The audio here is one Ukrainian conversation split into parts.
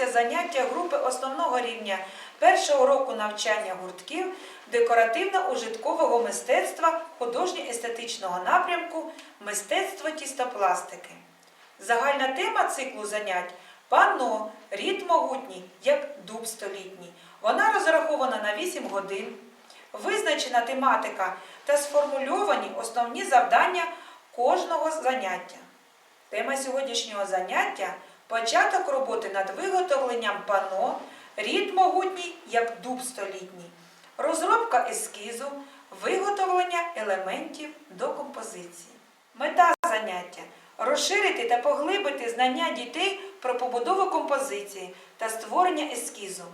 відбудеться заняття групи основного рівня першого року навчання гуртків декоративно-ужиткового мистецтва художньо-естетичного напрямку Мистецтво тістопластики. Загальна тема циклу занять панно, рід могутній, як дуб столітній. Вона розрахована на 8 годин. Визначена тематика та сформульовані основні завдання кожного заняття. Тема сьогоднішнього заняття початок роботи над виготовленням пано, рід могутній, як дуб столітній, розробка ескізу, виготовлення елементів до композиції. Мета заняття розширити та поглибити знання дітей про побудову композиції та створення ескізу,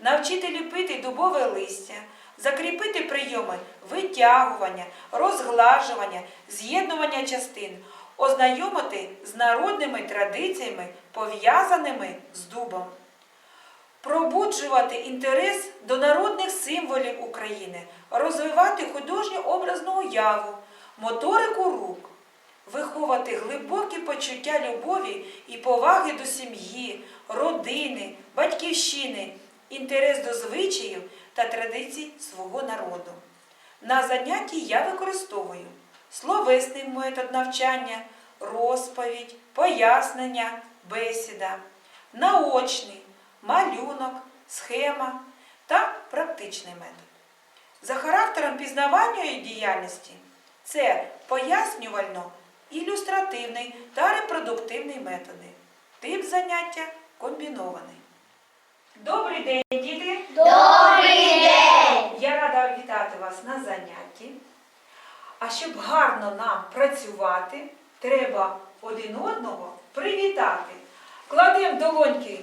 навчити ліпити дубове листя, закріпити прийоми витягування, розглажування, з'єднування частин, ознайомити з народними традиціями, пов'язаними з дубом, пробуджувати інтерес до народних символів України, розвивати художню образну уяву, моторику рук, виховати глибокі почуття любові і поваги до сім'ї, родини, батьківщини, інтерес до звичаїв та традицій свого народу. На занятті я використовую словесний метод навчання, розповідь, пояснення, бесіда, наочний, малюнок, схема та практичний метод. За характером пізнавальної діяльності це пояснювально, ілюстративний та репродуктивний методи. Тип заняття комбінований. Добрий день, діти! Добрий день! Я рада вітати вас на занятті. А щоб гарно нам працювати, треба один одного привітати. Кладемо долоньки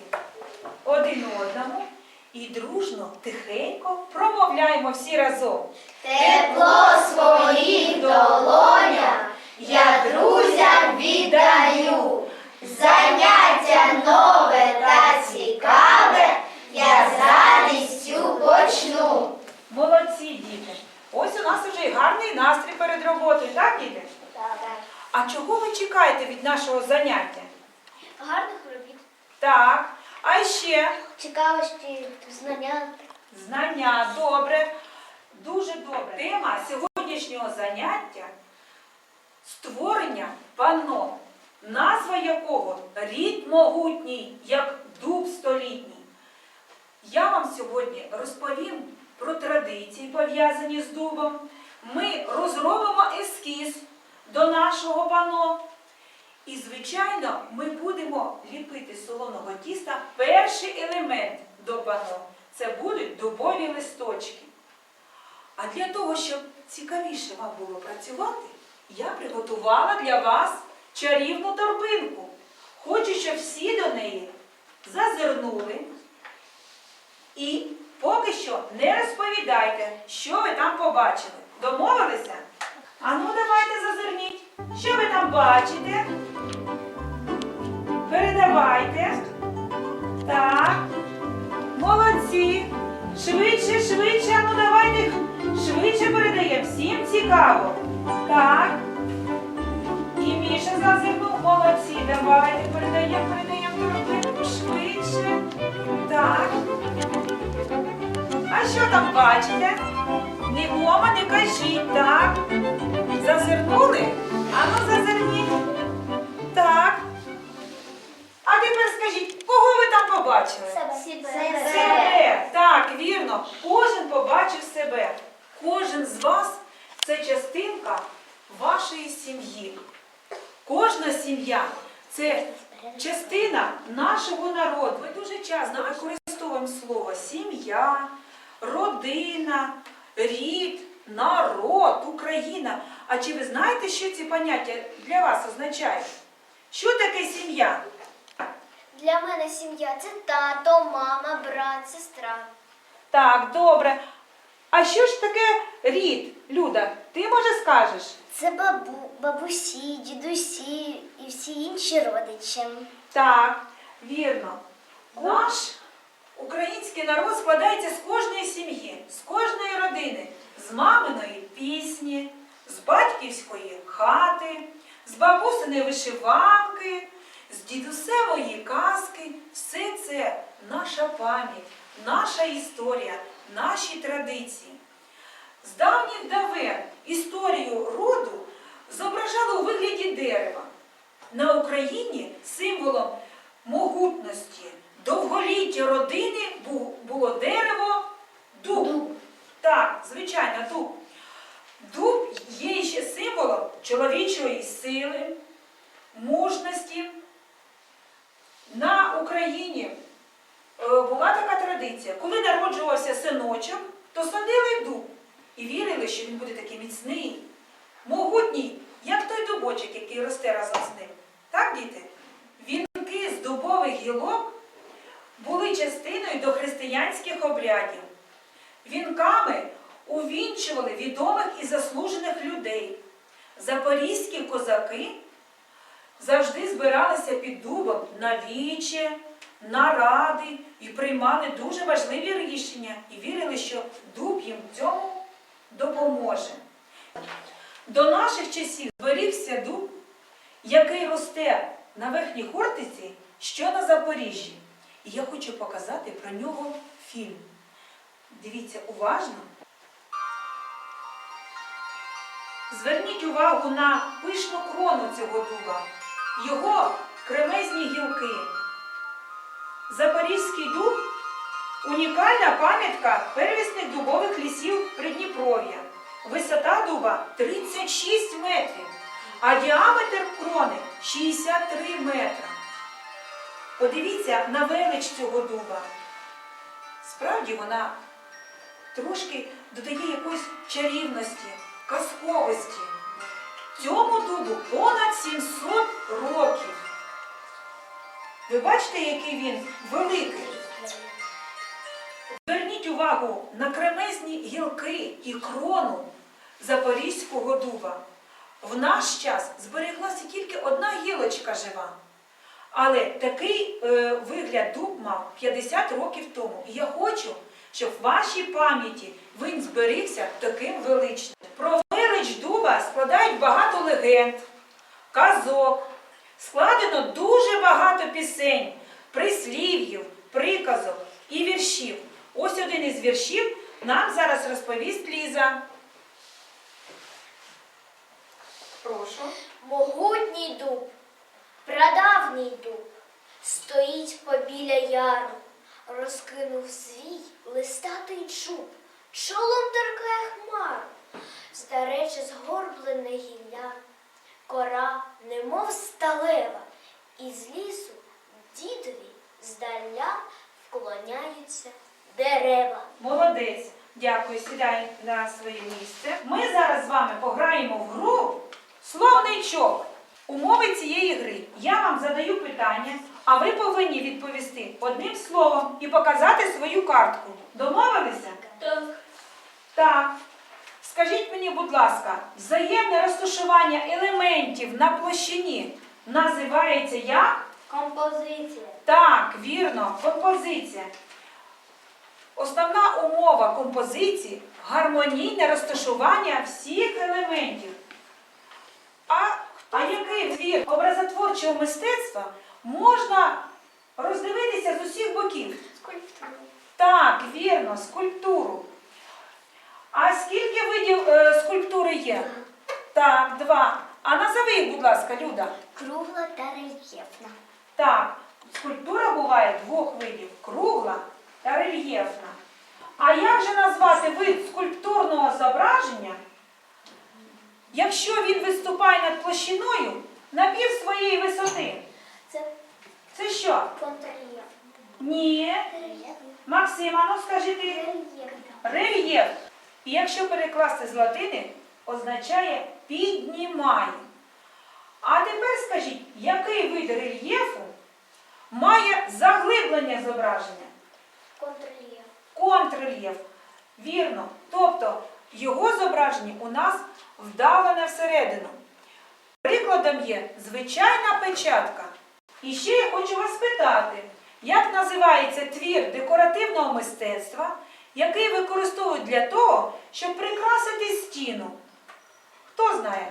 один одному і дружно, тихенько промовляємо всі разом. Тепло своїх долонях я друзям віддаю. Заняття нове та цікаве я з радістю почну. Молодці, діти! Ось у нас вже і гарний настрій перед роботою, так, діти? А чого ви чекаєте від нашого заняття? Гарних робіт. Так, а ще Цікавості, знання. Знання, добре, дуже добре. Тема сьогоднішнього заняття створення панно, назва якого рід могутній, як дуб столітній. Я вам сьогодні розповім про традиції, пов'язані з дубом. Ми розробимо ескіз до нашого панно. І, звичайно, ми будемо ліпити з солоного тіста перший елемент до пано. Це будуть дубові листочки. А для того, щоб цікавіше вам було працювати, я приготувала для вас чарівну торбинку. Хочу, щоб всі до неї зазирнули. І поки що не розповідайте, що ви там побачили. Домовилися? А ну давайте зазирніть. Що ви там бачите? Передавайте. Так. Молодці. Швидше, швидше. А Ну давайте швидше передаємо. Всім цікаво. Так. І Міша зазирнув. Молодці. Давайте передаємо, передаємо торбинку швидше. Так. А що там бачите? Нікому не кажіть, так? Зазирнули? Ану зазирніть. Так. А тепер скажіть, кого ви там побачили? Себе. Так, вірно. Кожен побачив себе. Кожен з вас це частинка вашої сім'ї. Кожна сім'я це частина нашого народу. Ми дуже часто використовуємо слово сім'я, родина, рід, народ, Україна. А чи ви знаєте, що ці поняття для вас означають? Що таке сім'я? Для мене сім'я це тато, мама, брат, сестра. Так, добре. А що ж таке рід, Люда? Ти може скажеш? Це бабу, бабусі, дідусі і всі інші родичі. Так, вірно. Наш український народ складається з кожної сім'ї, з кожної родини, з маминої пісні, з батьківської хати, з бабусиної вишиванки, з дідусевої казки. Все це наша пам'ять, наша історія, наші традиції. З давніх давен історію роду зображали у вигляді дерева. На Україні символом могутності, довголіття родини було дерево дуб. Так, звичайно, дуб. Дуб є ще символом чоловічої сили, мужності. На Україні е, була така традиція. Коли народжувався синочок, то садили дуб і вірили, що він буде такий міцний, могутній, як той дубочок, який росте разом з ним. Так, діти? Вінки з дубових гілок були частиною дохристиянських обрядів. Вінками увінчували відомих і заслужених людей. Запорізькі козаки завжди збиралися під дубом на віче, на ради і приймали дуже важливі рішення і вірили, що дуб їм цьому допоможе. До наших часів зберігся дуб, який росте на верхній Хортиці, що на Запоріжжі. І я хочу показати про нього фільм. Дивіться уважно. Зверніть увагу на пишну крону цього дуба, його кремезні гілки. Запорізький дуб унікальна пам'ятка первісних дубових лісів Придніпров'я. Висота дуба 36 метрів, а діаметр крони 63 метра. Подивіться на велич цього дуба. Справді вона трошки додає якоїсь чарівності, казковості. Цьому дубу понад 700 років. Ви бачите, який він великий? Зверніть увагу на кремезні гілки і крону запорізького дуба. В наш час збереглася тільки одна гілочка жива. Але такий е, вигляд дуб мав 50 років тому. І я хочу, щоб в вашій пам'яті він зберігся таким величним. Про велич дуба складають багато легенд, казок. Складено дуже багато пісень, прислів'їв, приказок і віршів. Ось один із віршів нам зараз розповість Ліза. Прошу. Могутній дуб, прадавній дуб, стоїть побіля яру, розкинув свій листатий чуб, чолом торкає хмару, старече згорблене гілля, кора, немов сталева, із лісу дідові здаля вклоняються дерева. Молодець. Дякую, сідай на своє місце. Ми зараз з вами пограємо в гру словничок. Умови цієї гри. Я вам задаю питання, а ви повинні відповісти одним словом і показати свою картку. Домовилися? Так. Так. Скажіть мені, будь ласка, взаємне розташування елементів на площині називається як? Композиція. Так, вірно, композиція. Основна умова композиції гармонійне розташування всіх елементів. А, а який твір образотворчого мистецтва можна роздивитися з усіх боків? Скульптура. Так, вірно, скульптуру. А скільки видів е, скульптури є? Так, два. А назови їх, будь ласка, Люда. Кругла та рельєфна. Так, скульптура буває двох видів кругла та рельєфна. А як же назвати вид скульптурного зображення, якщо він виступає над площиною на пів своєї висоти? Це Це що? контррельєф. Ні. Максима, ну скажи ти. Рельєф. І якщо перекласти з латини, означає піднімає. А тепер скажіть, який вид рельєфу має заглиблення зображення? Контррельєф. Контррельєф. Вірно. Тобто його зображення у нас вдавлене всередину. Прикладом є звичайна печатка. І ще я хочу вас спитати, як називається твір декоративного мистецтва, який використовують для того, щоб прикрасити стіну? Хто знає?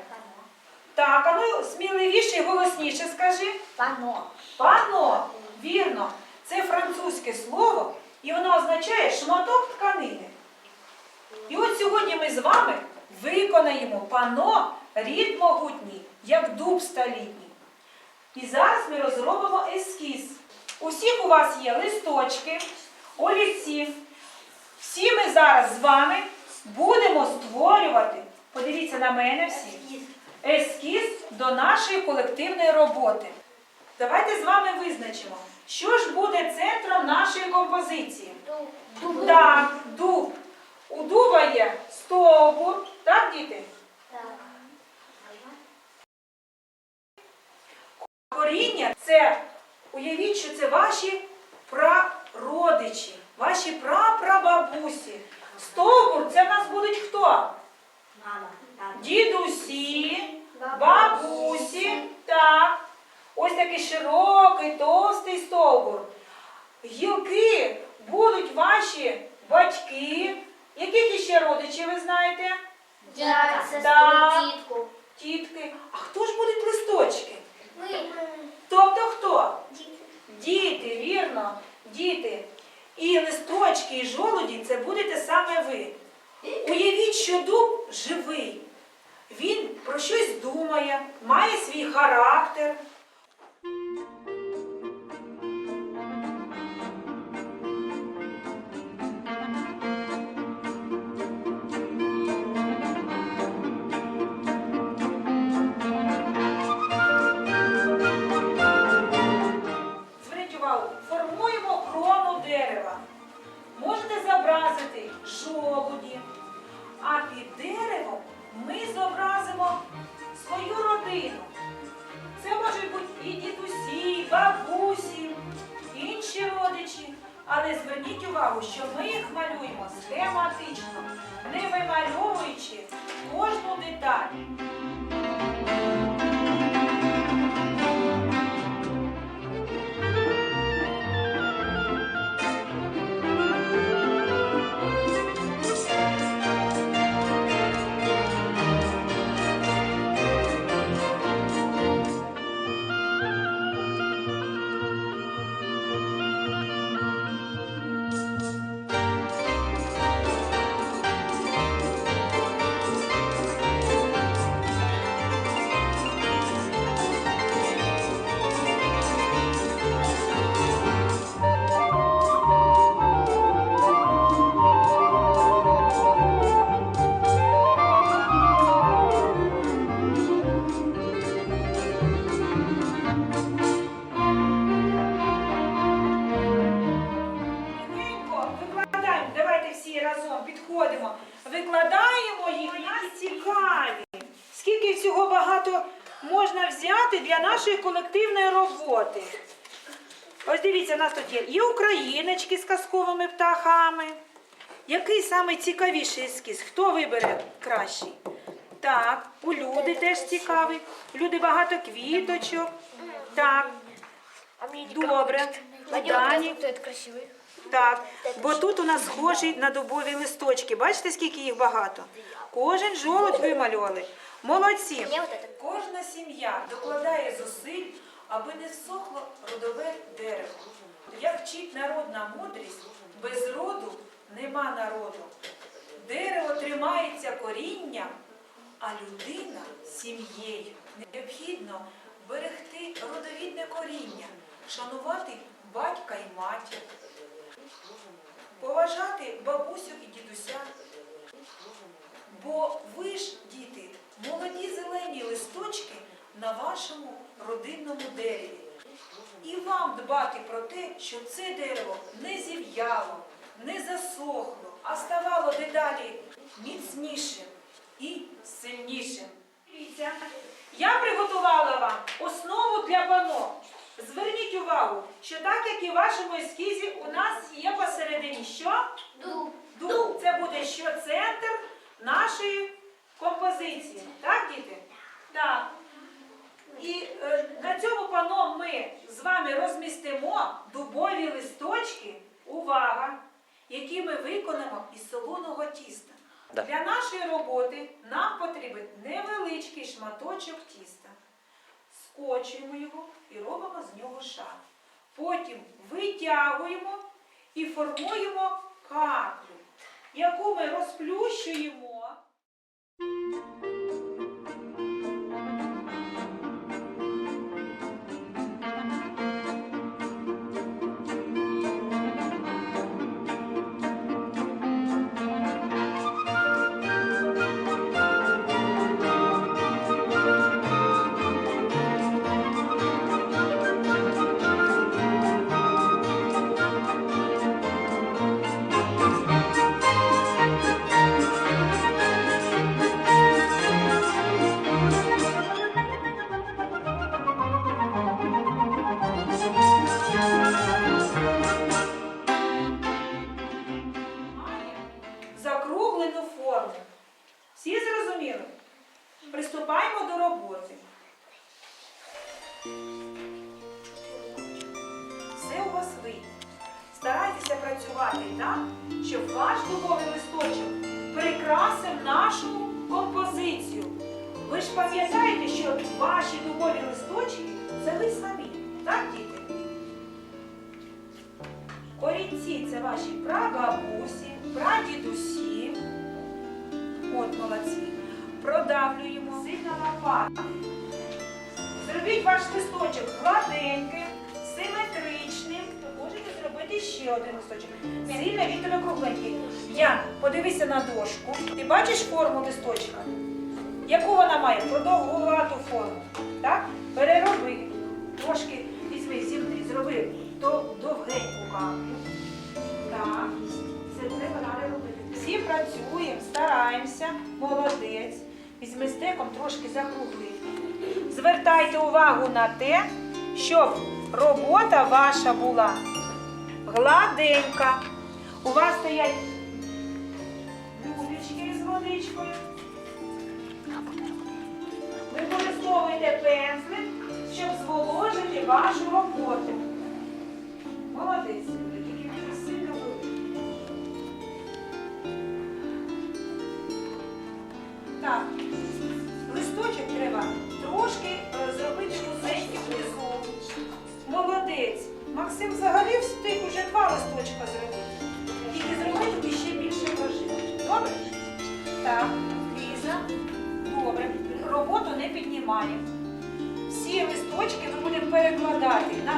Так, а ну сміливіше і голосніше скажи. Пано. Пано, вірно, це французьке слово, і воно означає шматок тканини. І от сьогодні ми з вами виконаємо пано рід могутній, як дуб столітній. І зараз ми розробимо ескіз. Усіх у вас є листочки, олівці. Всі ми зараз з вами будемо створювати, подивіться на мене всі, ескіз до нашої колективної роботи. Давайте з вами визначимо, що ж буде центром нашої композиції. Дуб. Так, дуб. У дуба є стовбур, так, діти? Так. Коріння це, уявіть, що це ваші прародичі, ваші прапрабабусі. Стовбур це в нас будуть хто? Мама. Дідусі, бабусі, так. Ось такий широкий, товстий стовбур. Гілки будуть ваші батьки. Яких іще родичі ви знаєте? Дядя, Так. сестру, тітку. Тітки. А хто ж будуть листочки? Ми. Тобто хто? Діти, вірно, діти. І листочки, і жолуді це будете саме ви. Уявіть, що дуб живий. Він про щось думає, має свій характер. казковими птахами. Який саме цікавіший ескіз? Хто вибере кращий? Так, у люди теж цікавий. У люди багато квіточок. Так, А мені добре. У Дані. это красивый. Так, бо тут у нас схожі на дубові листочки. Бачите, скільки їх багато? Кожен жолудь вималювали. Молодці. Мне вот это. Кожна сім'я докладає зусиль, аби не всохло родове дерево. Як вчить народна мудрість, без роду нема народу. Дерево тримається корінням, а людина сім'єю. Необхідно берегти родовідне коріння, шанувати батька і матір, поважати бабусю і дідуся. Бо ви ж, діти, молоді зелені листочки на вашому родинному дереві. І вам дбати про те, щоб це дерево не зів'яло, не засохло, а ставало дедалі міцнішим і сильнішим. Дивіться, я приготувала вам основу для пано. Зверніть увагу, що так як і в вашому ескізі, у нас є посередині що? Дуб. Дуб. Це буде що центр нашої композиції. Так, діти? Так. І е, на цьому пано ми з вами розмістимо дубові листочки, увага, які ми виконаємо із солоного тіста. Да. Для нашої роботи нам потрібен невеличкий шматочок тіста скочуємо його і робимо з нього шар. Потім витягуємо і формуємо каплю, яку ми розплющуємо. Працювати так, щоб ваш дубовий листочок прикрасив нашу композицію. Ви ж пам'ятаєте, що ваші дубові листочки це ви самі, так, діти? Корінці це ваші прабабусі, прадідусі. От молодці. Продавлюємо сильно лопату. Зробіть ваш листочок гладеньким, ще один листочок. Сильно він кругленький. Ян, подивися на дошку. Ти бачиш форму листочка? Яку вона має? Продовгувату форму. Так? Перероби. Трошки візьми, зімни, зроби до, довгеньку каплю. Так, це треба далі робити. Всі працюємо, стараємося, молодець. Візьми стеком трошки закругли. Звертайте увагу на те, щоб робота ваша була гладенька. У вас стоять люлечки з водичкою. Використовуйте пензлик, щоб зволожити вашу роботу.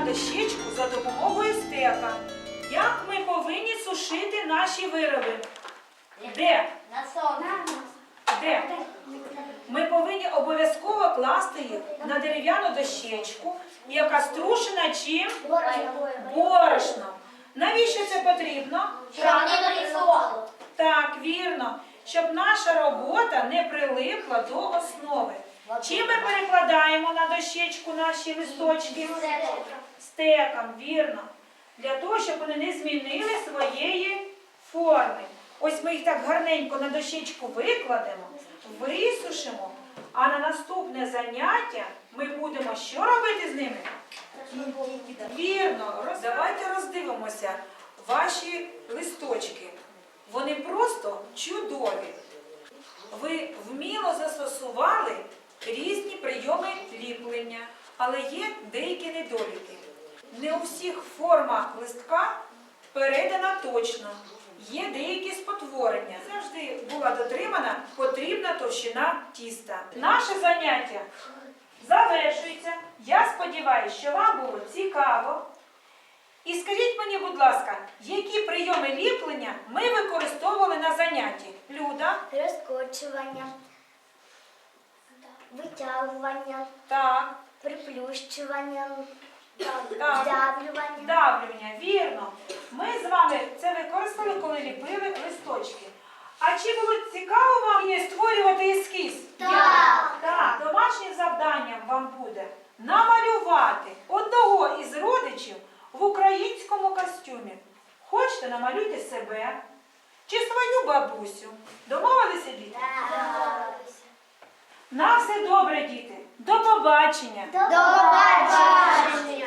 На дощечку за допомогою стека. Як ми повинні сушити наші вироби? Де? На сонце. Де? Ми повинні обов'язково класти їх на дерев'яну дощечку, яка струшена чим? Борошном. Навіщо це потрібно? Так, вірно, щоб наша робота не прилипла до основи. Чим ми перекладаємо на дощечку наші листочки? Стеком, вірно. Для того, щоб вони не змінили своєї форми. Ось ми їх так гарненько на дощечку викладемо, висушимо, а на наступне заняття ми будемо що робити з ними? Вірно, давайте роздивимося ваші листочки. Вони просто чудові. Ви вміло застосували різні прийоми ліплення, але є деякі недоліки. Не у всіх формах листка передана точно. Є деякі спотворення. Завжди була дотримана потрібна товщина тіста. Наше заняття завершується. Я сподіваюся, що вам було цікаво. І скажіть мені, будь ласка, які прийоми ліплення ми використовували на занятті? Люда? Розкочування, витягування, Так, приплющування, так. вдавлювання. Вірно. Ми з вами це використали, коли ліпили листочки. А чи було цікаво вам є створювати ескіз? Так. Так, домашнім завданням вам буде намалювати одного із родичів в українському костюмі. Хочете, намалюйте себе чи свою бабусю. Домовилися діти? Так. На все добре, діти. До побачення. До побачення.